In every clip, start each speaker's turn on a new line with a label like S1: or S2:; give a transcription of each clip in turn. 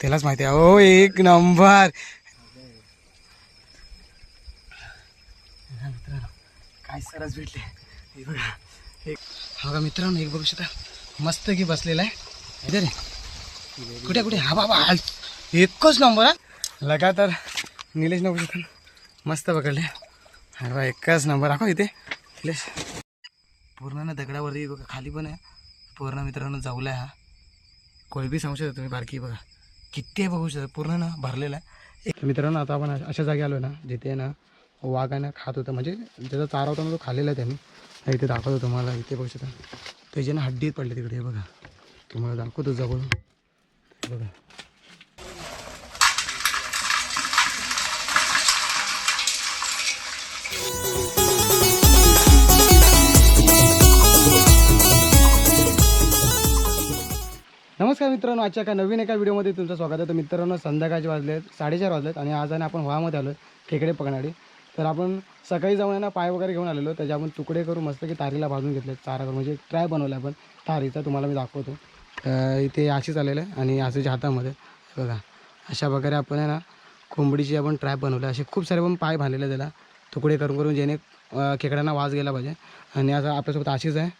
S1: त्यालाच माहिती आहे. ओ एक नंबर. काय सरस भेटले. हे बघा. एक हा का मित्रांनो एक बघू शकता. मस्त की बसलेला आहे. रे. कुठे कुठे? हा बाबा हा. एकच नंबर हा. लगातार निलेश नऊ शकता मस्त पकडले. अरे बा एकच नंबर. दाखव इथे. निलेश. पूर्ण ना दगडावरती बघा खाली पण आहे. पूर्ण मित्रांनो जाऊला आहे हा. कोळबी सांगू शकता तुम्ही बारकी बघा. किती बघू शकता पूर्ण ना भरलेला आहे. एक मित्रांनो आता आपण अशा- जागी आलो ना जिथे ना वाघानं खात होतं. म्हणजे ज्याचा चारा होता ना तो खाल्लेला आहे त्यांनी. इथे दाखवतो तुम्हाला इथे बघू शकता. त्याच्या ना हड्डीत पडले तिकडे बघा. तुम्हाला दाखवतो जवळून. हे बघा. नमस्कार मित्रांनो आजच्या एका नवीन एका व्हिडिओमध्ये तुमचं स्वागत आहे. तर मित्रांनो संध्याकाळचे वाजले आहेत साडेचार वाजलेत आणि आज आहे ना आपण व्हामध्ये आलो खेकडे पकडणारी तर आपण सकाळी जाऊन आहे ना पाय वगैरे घेऊन आलेलो त्याचे आपण तुकडे करून मस्त की तारीला भाजून घेतले चारा करून म्हणजे ट्राय बनवला आपण तारीचा तुम्हाला मी दाखवतो. तर इथे अशीच आलेलं आहे आणि आशीच्या हातामध्ये बघा. अशा प्रकारे आपण आहे ना कोंबडीची आपण ट्रॅप बनवलं असे खूप सारे पण पाय बांधलेले त्याला तुकडे करून करून जेणे खेकड्यांना वाज गेला पाहिजे. आणि आता आपल्यासोबत आशीच आहे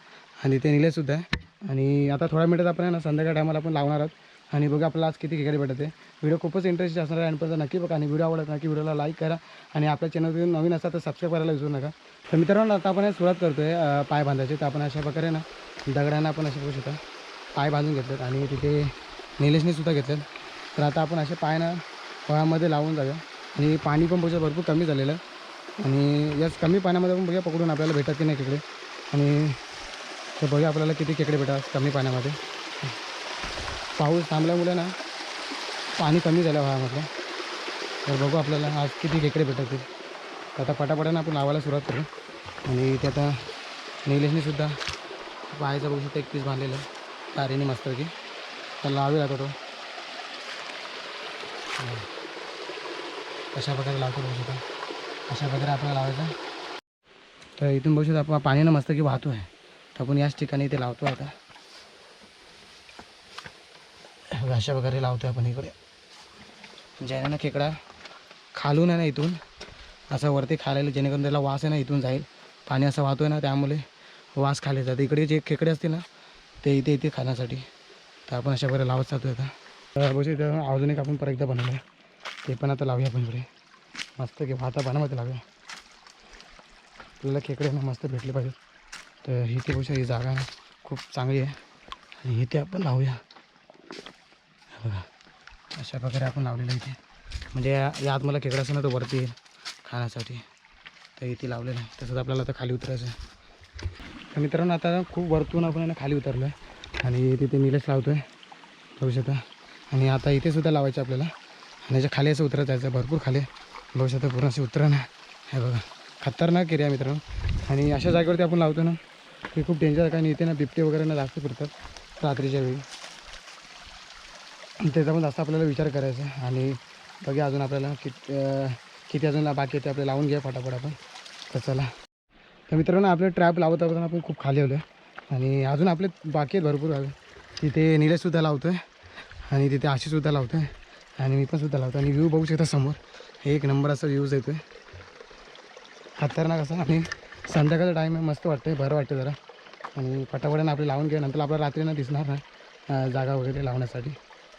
S1: आणि ते निलेशसुद्धा आहे. आणि आता थोड्या मिनिटात आपण आहे ना संध्याकाळ टायमाला आपण लावणार आहोत. आणि बघा आपल्याला आज किती खेकडे भेटते. व्हिडिओ खूपच इंटरेस्टिंग असणार आहे. आणि नक्की बघा. आणि व्हिडिओ आवडत नक्की व्हिडिओला लाईक करा. आणि आपल्या चॅनलवर नवीन असा तर सबस्क्राईब करायला विसरू नका. तर मित्रांनो आता आपण सुरुवात करतो आहे पाय बांधायचे. तर आपण अशा प्रकारे ना दगडांना आपण असे करू शकता पाय बांधून घेतलेत. आणि तिथे निलेशने सुद्धा घेतलेत. तर आता आपण असे पाय ना फळामध्ये लावून जाऊया. आणि पाणी पण बघूया भरपूर कमी झालेलं आणि याच कमी पाण्यामध्ये पण बघूया पकडून आपल्याला भेटत की नाही तिकडे आणि तर बघा आपल्याला किती खेकडे भेटतात कमी पाण्यामध्ये. पाऊस थांबल्यामुळे ना पाणी कमी झालं व्हायामधलं तर बघू आपल्याला आज किती खेकडे भेटतील. तर आता पटापटानं आपण लावायला सुरुवात करू. आणि ते आता निलेशने सुद्धा बघू शकता एक पीस बांधलेलं आहे. तारेने मस्तपैकी. तर लावे आता तो. कशा प्रकारे लावतो बघू शकता. अशा प्रकारे आपल्याला लावायचा. तर इथून बघू शकता आपण पाण्यानं मस्त की वाहतो आहे आपण याच ठिकाणी इथे लावतो आता. घाशा वगैरे लावतो आपण इकडे. ज्याने ना खेकडा खालून आहे ना इथून असं वरती खायला जेणेकरून त्याला वास आहे ना इथून जाईल. पाणी असं वाहतो आहे ना त्यामुळे वास खाली जातं. इकडे जे खेकडे असतील ना ते इथे इथे खाण्यासाठी. तर आपण अशा प्रकारे लावत जातो आता. तर अजून एक आपण परत एकदा बनवलं आहे ते पण आता लावूया आपण इकडे. मस्त की भाता पाण्यामध्ये लावूया. आपल्याला खेकडे ना मस्त भेटले पाहिजे तर इथे बघू ही जागा खूप चांगली आहे. आणि इथे आपण लावूया. बघा. अशा प्रकारे आपण लावलेलं इथे. म्हणजे या आत मला खेकडा असं ना तो वरती येईल खाण्यासाठी. तर इथे लावलेलं आहे. तसंच आपल्याला आता खाली उतरायचं आहे. तर मित्रांनो आता खूप वरतून आपण आहे ना खाली उतरलो आहे आणि तिथे निलेश लावतो आहे बघू शकता आणि आता इथेसुद्धा लावायचं आपल्याला. आणि याच्या खाली असं उतरत जायचं भरपूर खाली. आहे. बघू शकता पूर्ण असे उतरणं हे बघा. खतरनाक एरिया मित्रांनो. आणि अशा जागेवरती आपण लावतो ना ते खूप डेंजर आहे कारण इथे ना बिबटे वगैरे ना जास्त फिरतात रात्रीच्या वेळी. त्याचा पण जास्त आपल्याला विचार करायचा आहे. आणि बघा अजून आपल्याला किती किती अजून बाकी आहे ते आपल्याला लावून घ्या फटाफट आपण. तर चला. तर मित्रांनो आपले ट्रॅप लावत असताना आपण खूप खाली आलो आहे आणि अजून आपले बाकी आहेत भरपूर तिथे निलेशसुद्धा लावतो आहे आणि तिथे आशीसुद्धा लावतो आहे आणि मी पण सुद्धा लावतो आणि व्ह्यू बघू शकता समोर. एक नंबर असा व्ह्यूज येतो आहे खतरनाक असा आणि संध्याकाळचा टाईम आहे मस्त वाटतं बरं वाटतं जरा. आणि फटाफटानं आपले लावून घेऊ नंतर आपल्याला रात्रीनं दिसणार ना जागा वगैरे लावण्यासाठी.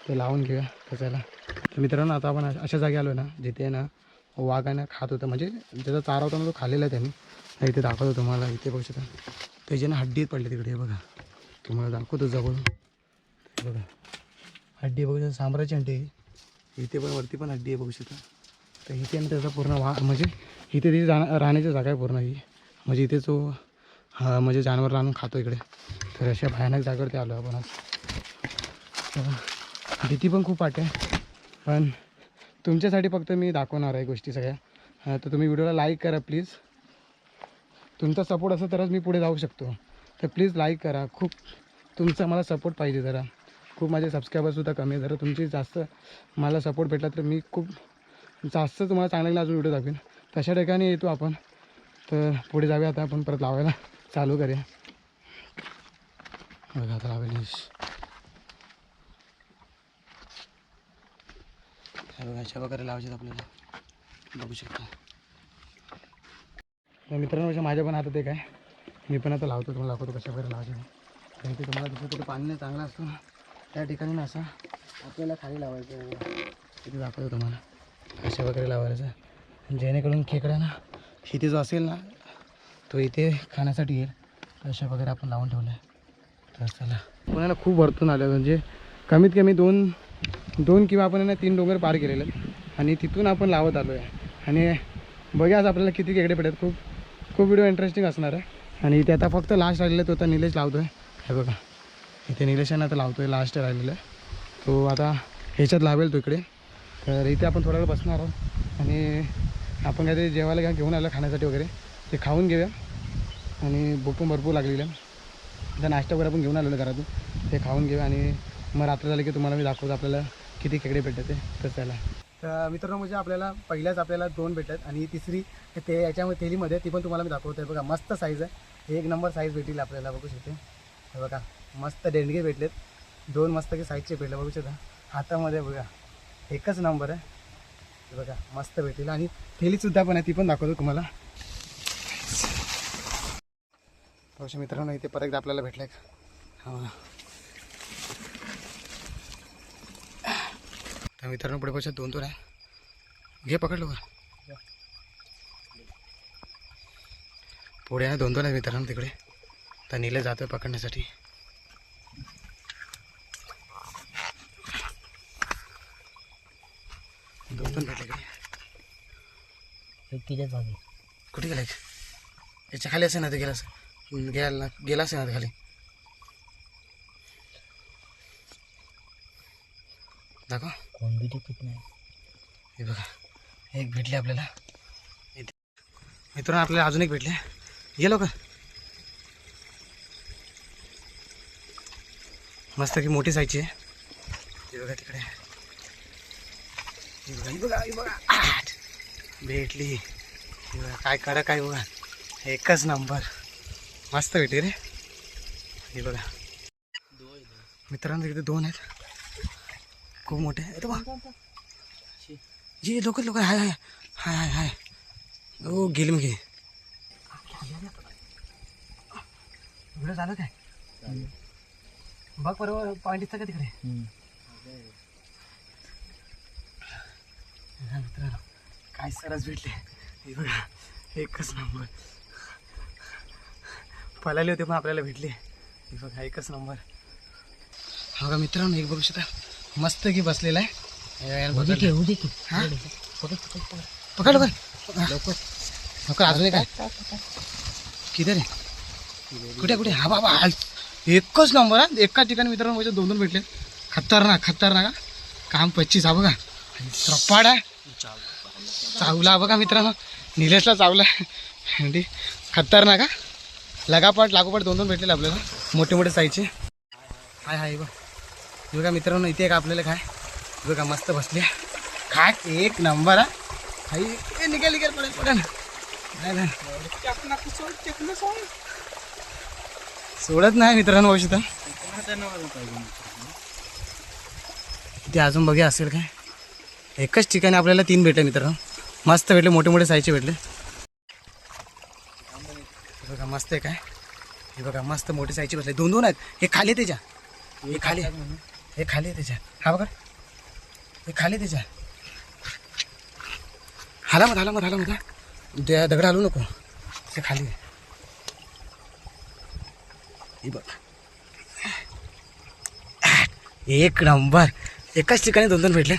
S1: ते लावून घेऊया कसायला तर मित्रांनो आता आपण अशा जागी आलो ना जिथे ना वाघानं खात होतं. म्हणजे ज्याचा चारा होता ना तो खाल्लेला आहे त्यांनी. इथे दाखवतो तुम्हाला इथे बघू शकता. त्याचे ना हड्डीत पडले तिकडे बघा. तुम्हाला दाखवतो जवळून. बघा. हड्डी बघू शकता सांबराची हड्डी इथे पण वरती पण हड्डी आहे बघू शकता. तर इथे ना त्याचा पूर्ण वा म्हणजे इथे तिथे जाणं राहण्याची जागा आहे पूर्ण ही. म्हणजे इथे जो हा म्हणजे जानवर आणून खातो इकडे. तर अशा भयानक जागेवरती आलो आपण आज. भीती पण खूप वाटते. पण तुमच्यासाठी फक्त मी दाखवणार आहे गोष्टी सगळ्या. तर तुम्ही व्हिडिओला लाईक करा प्लीज. तुमचा सपोर्ट असेल तरच मी पुढे जाऊ शकतो. तर प्लीज लाईक करा. खूप तुमचा मला सपोर्ट पाहिजे जरा. खूप माझे सबस्क्रायबरसुद्धा कमी आहे जरा तुमची जास्त मला सपोर्ट भेटला तर मी खूप जास्त तुम्हाला चांगला अजून व्हिडिओ दाखवेन. तशा ठिकाणी येतो आपण. तर पुढे जाऊया आता आपण परत लावायला. चालू करूया. बघा आता लावेल हे अशा प्रकारे लावायचे आपल्याला. बघू शकता. तर मित्रांनो माझ्या पण हातात एक आहे. मी पण आता लावतो तुम्हाला दाखवतो कशा वगैरे लावायचे ते. इथे तुम्हाला दिसतं तिथे पाणी चांगला असतो ना. त्या ठिकाणी ना असं आपल्याला खाली लावायचं आहे. इथे दाखवतो तुम्हाला. अशा वगैरे लावायचं. जेणेकरून खेकडा ना इथे जो असेल ना तो इथे खाण्यासाठी येईल. अशा वगैरे आपण लावून ठेवलं आहे तर चला. पुण्याला खूप वरतून आलं म्हणजे कमीत कमी दोन दोन किंवा आपण आहे ना तीन डोंगर पार केलेले आहेत. आणि तिथून आपण लावत आलो आहे आणि बघा आज आपल्याला किती खेकडे भेटत खूप खूप व्हिडिओ इंटरेस्टिंग असणार आहे. आणि इथे आता फक्त लास्ट राहिलेलं तो आता निलेश लावतो आहे हे बघा. इथे निलेशाने आता लावतो आहे लास्ट राहिलेलं. आहे तो आता ह्याच्यात लावेल तो इकडे. तर इथे आपण थोडा वेळ बसणार आहोत. आणि आपण काहीतरी जेवायला घ्या घेऊन आलं खाण्यासाठी वगैरे. ते खाऊन घेऊया. आणि भूक पण भरपूर लागलेली आहे. तर नाश्ता वगैरे आपण घेऊन आलेलो घरातून. ते खाऊन घेऊया आणि मग रात्र झाली की तुम्हाला मी दाखवतो आपल्याला किती खेकडे भेटत ते. तर त्याला तर मित्रांनो म्हणजे आपल्याला पहिल्याच आपल्याला दोन भेटत आणि तिसरी ते याच्यामध्ये तेलीमध्ये ती पण तुम्हाला मी दाखवतो आहे बघा मस्त साईज आहे. एक नंबर साईज भेटेल आपल्याला बघू शकते. हे बघा मस्त डेंडगे भेटलेत. दोन मस्त की साईजचे भेटले बघू शकता. हातामध्ये बघा एकच नंबर आहे. बघा मस्त भेटेल. आणि थेलीसुद्धा पण आहे ती पण दाखवतो तुम्हाला. अशा मित्रांनो इथे परत एकदा आपल्याला भेटलं हां. तर मित्रांनो पुढे पैसे दोन दोन आहे. घे पकडलो का पुढे आहे दोन दोन आहे मित्रांनो तिकडे. तर नीले जातोय पकडण्यासाठी दोन दोन भेटले इकडे
S2: जागी.
S1: कुठे गेला याच्या खाली असेल ना ते गेला असेल गेला गेला असेल ना ते खाली. दाखव.
S2: कोण बी टिकत नाही.
S1: हे बघा एक भेटले आपल्याला. मित्रांनो आपल्याला अजून एक भेटले. गेलो का? मस्त की मोठी साईजची आहे. हे बघा तिकडे. बघा बघा. भेटली. हे काय कडक काय बघा. एकच नंबर. मस्त भेटली रे. हे बघा. मित्रांनो इकडे दोन आहेत. खूप मोठे. आहेत बघा जी लोक लोक हाय हाय. हाय हाय हाय. ओ गेली मग एवढं झालं काय? बघ बरोबर पॉईंट दिसतं का तिकडे? हा मित्रांनो. काय सरस भेटले? हे बघा एकच नंबर. पळाले होते पण आपल्याला भेटले. हे बघा एकच नंबर. हा बघा मित्रांनो एक बघू शकता. मस्त की बसलेला आहे. हे
S2: उदी
S1: पकडलं.
S2: की
S1: हा?
S2: पकड पकड पकड.
S1: पकड लवकर. अजून आहे. किती रे? कुठे कुठे? हा बाबा. एकच नंबर हा. एका ठिकाणी मित्रांनो माझ्या दोन दोन भेटले. खतरनाक खतरनाक. काम पच्चीस हा बघा. रप्पाड आहे. चावला. बघा मित्रांनो निलेशला चावला. आणि खतरनाक का लगापाट लागोपाट दोन दोन भेटलेले आपल्याला मोठे मोठे साईजचे हाय हाय बघ. बघा मित्रांनो इथे का आपल्याला काय बघा मस्त बसले. काय एक नंबर हा. हाई निघाल निघाल पडेल पडेल. नाही सोडत नाही मित्रांनो औषध. ते अजून बघा असेल काय. एकच ठिकाणी आपल्याला तीन भेटले मित्रांनो. मस्त भेटले मोठे मोठे साईजचे भेटले. हे बघा मस्त आहे. काय हे बघा मस्त मोठे साईजचे भेटले. दोन दोन आहेत. हे खाली त्याच्या. हे खाली. हे खाली आहे त्याच्या. हा बघा. हे खाली त्याच्या. हाला मग हाला मग हाला मग त्या दगड हलू नको. ते खाली आहे. हे बघ. एक नंबर. एकाच ठिकाणी दोन दोन भेटले.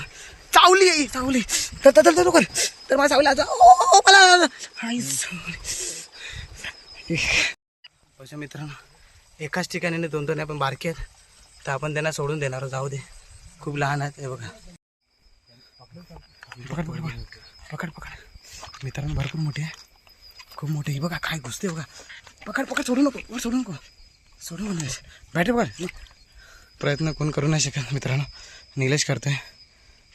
S1: चावली आहे, चावली तर तर तर लवकर. तर मला चावली आता ओ मला. अशा मित्रांनो एकाच ठिकाणी नाही दोन दोन आपण बारके आहेत. तर आपण त्यांना सोडून देणार जाऊ दे. खूप लहान आहेत हे बघा. पकड पकड पकड. पकड मित्रांनो भरपूर मोठे आहे. खूप मोठे हे बघा काय घुसते बघा. पकड पकड सोडू नको. वर सोडू नको. सोडू नको निलेश बॅटर पकड प्रयत्न कोण करू नाही शकत मित्रांनो. निलेश करतोय.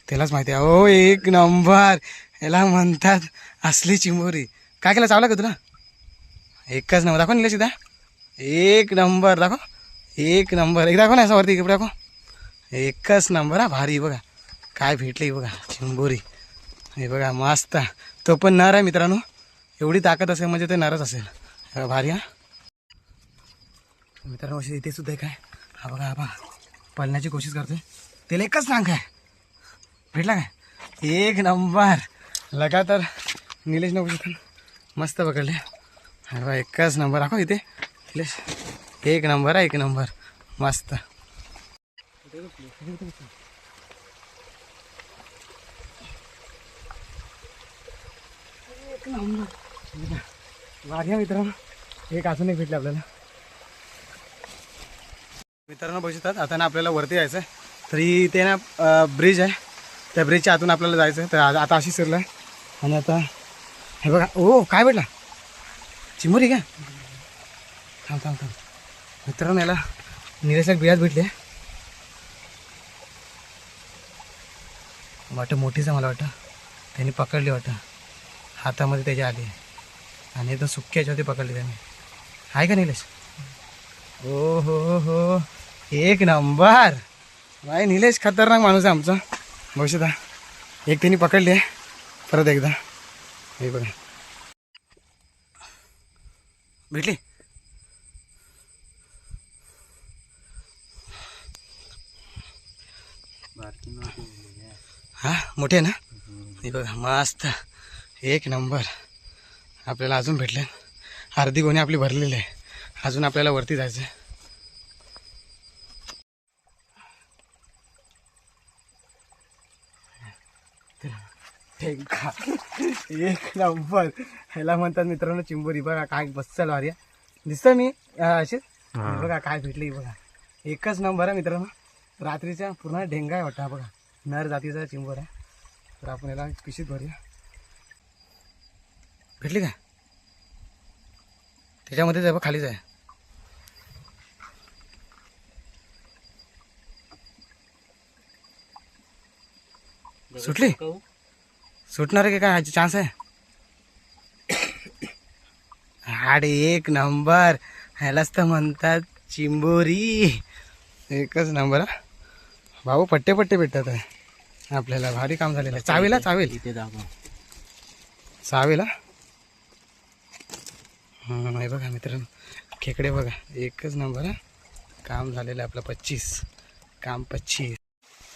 S1: त्यालाच माहिती आहे. ओ एक नंबर. याला म्हणतात असली चिंबोरी. काय केलं? चावला का तुला? एकच नंबर. दाखव निलेश एकदा. एक नंबर. दाखव. एक नंबर. एक दाखव ना असं वरती. इकडे दाखव. एकच नंबर. हा भारी बघा. काय भेटली बघा. चिंबोरी. हे बघा मस्त. तो पण नर आहे मित्रांनो. एवढी ताकद असेल म्हणजे ते नरच असेल. भारी हा. मित्रांनो अशी इथे सुद्धा काय हा बघा हा बघा पळण्याची कोशिश करतोय. त्याला एकच सांग काय भेटला काय? एक नंबर. लगातार निलेश नऊ मस्त पकडले. अरे बा एकच नंबर. दाखव इथे. निलेश. एक नंबर आहे एक नंबर. मस्त. एक नंबर. वाघ्या मित्रांनो. एक अजून एक भेटले आपल्याला. मित्रांनो बघितात आता ना आपल्याला वरती जायचं आहे तरी ते ना ब्रिज आहे. त्या ब्रिजच्या आतून आपल्याला जायचं तर आता अशी शिरलं आहे आणि आता हे बघा. ओ काय भेटला? चिमुरी का? थांब थांब थांब. मित्रांनो याला निलेशला बिळात भेटले. वाटतं मोठीच आहे मला वाटतं. त्यांनी पकडली वाटतं. हातामध्ये त्याच्या आली आणि एकदम सुक्या याच्यावरती पकडली त्याने. आहे का निलेश? ओ हो हो. एक नंबर. भाई निलेश खतरनाक माणूस आहे आमचा. बघू एक त्यांनी पकडली आहे. परत एकदा. हे बघा. भेटली? हा मोठे आहे ना? हे बघा मस्त. एक नंबर. आपल्याला अजून भेटले. अर्धी गोणी आपली भरलेली आहे. अजून आपल्याला वरती जायचं आहे ठेंगा. एक नंबर ह्याला म्हणतात मित्रांनो चिंबोरी. बघा काय बसल वारी दिसतं मी अं, अशीच हे. बघा काय भेटली बघा. एकच नंबर आहे मित्रांनो. रात्रीच्या पूर्ण ढेंगा आहे वाटतं हा बघा. नर जातीचा चिंबर आहे. तर आपण याला पिशीत भरूया. भेटली का? त्याच्यामध्येच आहे बघ खालीच आहे सुटली सुटणार आहे की काय? चान्स आहे? हाड एक नंबर. ह्यालाच तर म्हणतात चिंबोरी. एकच नंबर हा. भाऊ पट्टे पट्टे भेटतात आहे. आपल्याला भारी काम झालेलं आहे. चावेला चावेल.
S2: इथे दाखव
S1: चावेला हं, हे बघा मित्रांनो. खेकडे बघा. एकच नंबर हा. काम झालेलं आहे आपलं पच्चीस. काम पच्चीस.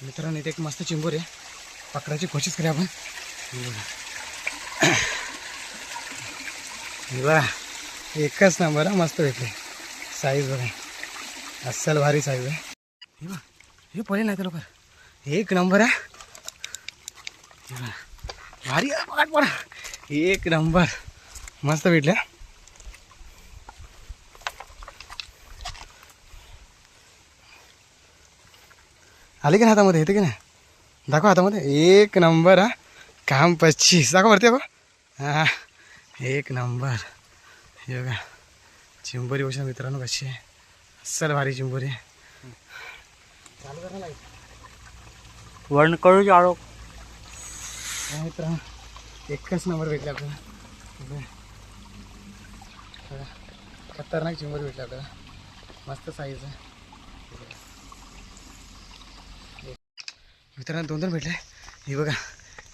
S1: मित्रांनो इथे एक मस्त चिंबोर आहे. पकडायची कोशिश करूया आपण. बघा एकच नंबर हा मस्त भेटले साईज बघा. अस्सल भारी साईज आहे. हे बघा हे पडेल नाही तर लवकर. एक नंबर आहे भारी आहे पडा एक नंबर. मस्त भेटल्या आली की नाही हातामध्ये? येते की नाही? दाखवा हातामध्ये. एक नंबर हा. काम पच्चीस. दाखव वरती बघ. हा एक नंबर. हे बघा. चिंबोरी बघा मित्रांनो कशी आहे. अस्सल भारी चिंबोरी आहे. चालू करा लाइट.
S2: वर्ण करू जाळो.
S1: मित्रांनो एकच नंबर भेटला आपल्याला. खतरनाक चिंबर भेटला आपल्याला. मस्त साईज आहे. मित्रांनो दोन दोन भेटले. हे बघा.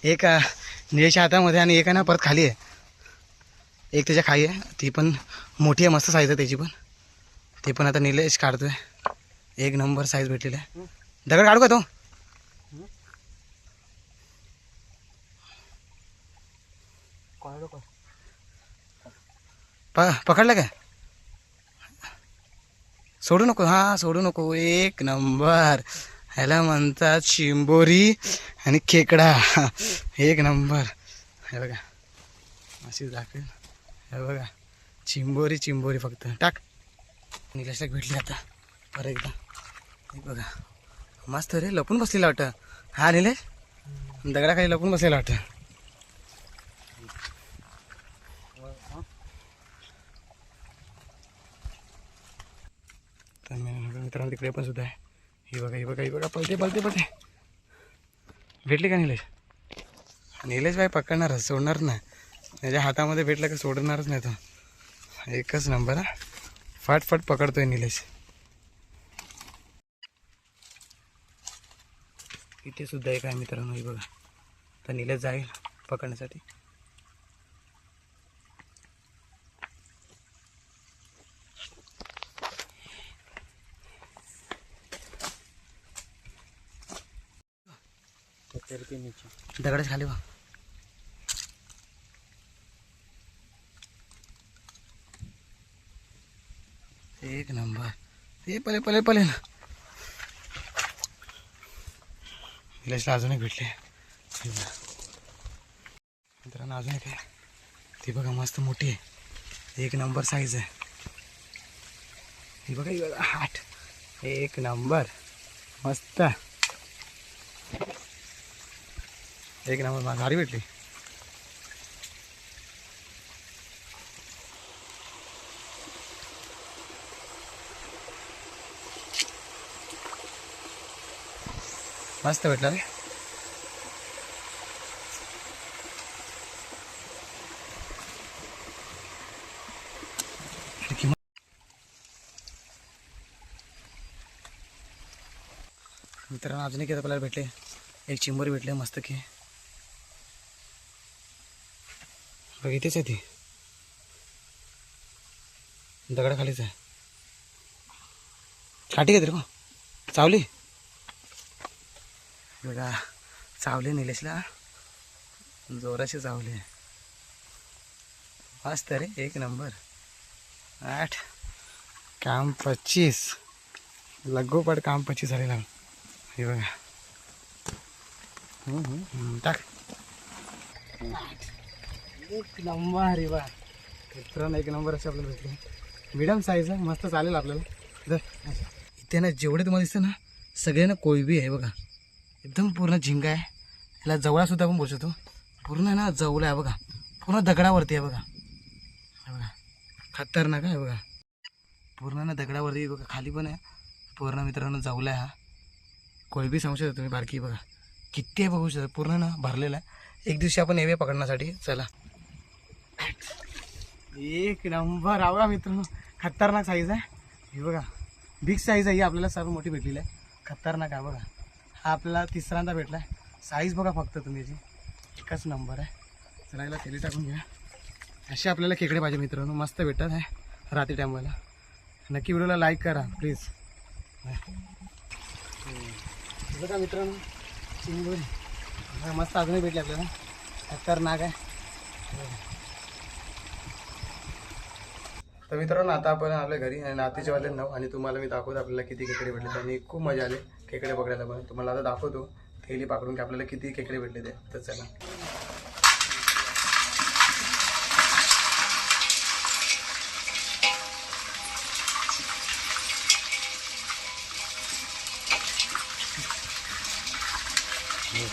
S1: एक निळेच्या हातामध्ये आणि एक आहे ना परत खाली आहे. एक त्याच्याखाली आहे. ती पण मोठी आहे मस्त साईज आहे त्याची पण. ती पण आता निलेश काढतोय. एक नंबर साईज भेटलेला आहे. दगड काढू का तो? प पकडला काय सोडू नको. हां सोडू नको. एक नंबर ह्याला म्हणतात शिंबोरी आणि खेकडा. एक नंबर. हे बघा. अशी दाखवेल. हे बघा. चिंबोरी चिंबोरी फक्त. टाक. निलेशला भेटली आता. परत एकदा. हे बघा. मस्त रे लपून बसलेला वाटतं. हा निलेश? दगडाखाली लपून बसलेला वाटतं. मित्रांनो तिकडे पण सुद्धा आहे. हे बघा हे बघा हे बघा. पळते पळते पळते. भेटली का निलेश? निलेश बाई पकडणारच सोडणार नाही. त्याच्या हातामध्ये भेटलं का सोडणारच नाही तो. एकच नंबर हा. फाटफाट पकडतोय निलेश. इथे सुद्धा एक आहे मित्रांनो हे बघा. तर निलेश जाईल पकडण्यासाठी. दगडच खाली बा एक नंबर. ते पले पले पले ना. विलेजला अजून एक भेटले. मित्रांनो अजून एक आहे. ती बघा मस्त मोठी आहे. एक नंबर साईज आहे. ही बघा ही बघा आठ. एक नंबर. मस्त. एक नंबर मला भारी भेटली. मस्त भेटला रे. मित्रांनो अजून एक आपल्याला भेटले. एक चिंबर भेटले मस्त की. बघ इथेच आहे ती. दगडाखालीच आहे. काठी का रे मग चावली बघा चावले निलेशला. जोराशी चावले मस्त रे एक नंबर. आठ. काम पच्चीस. लगोपाठ काम पच्चीस झाले ना हे बघा. टाक. एक नंबर रे बा. मित्रांनो एक नंबर असे आपल्याला भेटले. मिडियम साईज आहे मस्त चालेल आपल्याला. इथे ना जेवढे तुम्हाला दिसतं ना सगळे ना कोळबी आहे बघा. एकदम पूर्ण झिंगा आहे. याला जवळासुद्धा आपण बोलू शकतो. पूर्ण ना जवळ आहे बघा. पूर्ण दगडावरती आहे बघा. बघा. खतरनाक आहे बघा. पूर्ण ना दगडावरती बघा खाली पण आहे. पूर्ण मित्रांनो जवला आहे हा. कोळबी सांगू शकता तुम्ही बारकी बघा. किती आहे बघू शकता. पूर्ण ना भरलेला आहे. एक दिवशी आपण येऊया पकडण्यासाठी. चला. एक नंबर. आवडा मित्रांनो खतरनाक साईज आहे. हे बघा. बिग साईज आहे. ही आपल्याला सर्व मोठी भेटलेली आहे. खतरनाक आहे बघा. हा आपल्याला तिसऱ्यांदा भेटला आहे साईज बघा फक्त तुम्ही याची. एकच नंबर आहे. चला याला तेली टाकून घ्या असे आपल्याला खेकडे पाहिजे मित्रांनो. मस्त भेटतात आहे. रात्री टायमाला नक्की व्हिडिओला लाईक करा प्लीज बघा मित्रांनो. चिंगोरी. मस्त अजूनही भेटले आपल्याला. खतरनाक आहे. तर मित्रांनो आता आपण आपल्या घरी आणि नातीचे वाजले नऊ आणि तुम्हाला मी दाखवतो आपल्याला किती खेकडे भेटले. आणि खूप मजा आली खेकडे पकडायला पण. तुम्हाला आता दाखवतो थैली पाकडून की आपल्याला किती खेकडे भेटले ते. तर चला. हो.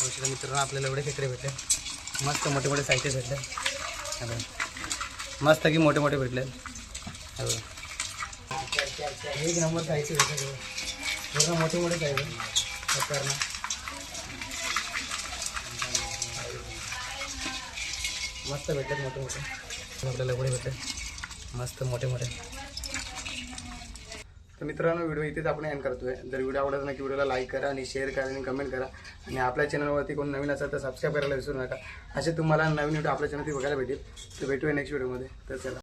S1: हो, मित्रांनो आपल्याला एवढे खेकडे भेटले. मस्त मोठे मोठे साहित्य भेटले. मस्त की मोठे मोठे भेटले. एक नंबर खायचे भेटले पूर्ण मोठे मोठे खायचे खतरनाक मस्त भेटले मोठे मोठे. आपल्याला एवढे भेटले. मस्त मोठे मोठे. तर मित्रांनो व्हिडिओ इथेच आपण एंड करतोय. जर व्हिडिओ आवडत नक्की व्हिडिओला लाईक करा आणि शेअर करा आणि कमेंट करा. आणि आपल्या चॅनलवरती कोण नवीन असेल तर सबस्क्राईब करायला विसरू नका. असे तुम्हाला नवीन व्हिडिओ आपल्या चॅनलवरती बघायला भेटेल. तर भेटूया नेक्स्ट व्हिडिओमध्ये तर चला.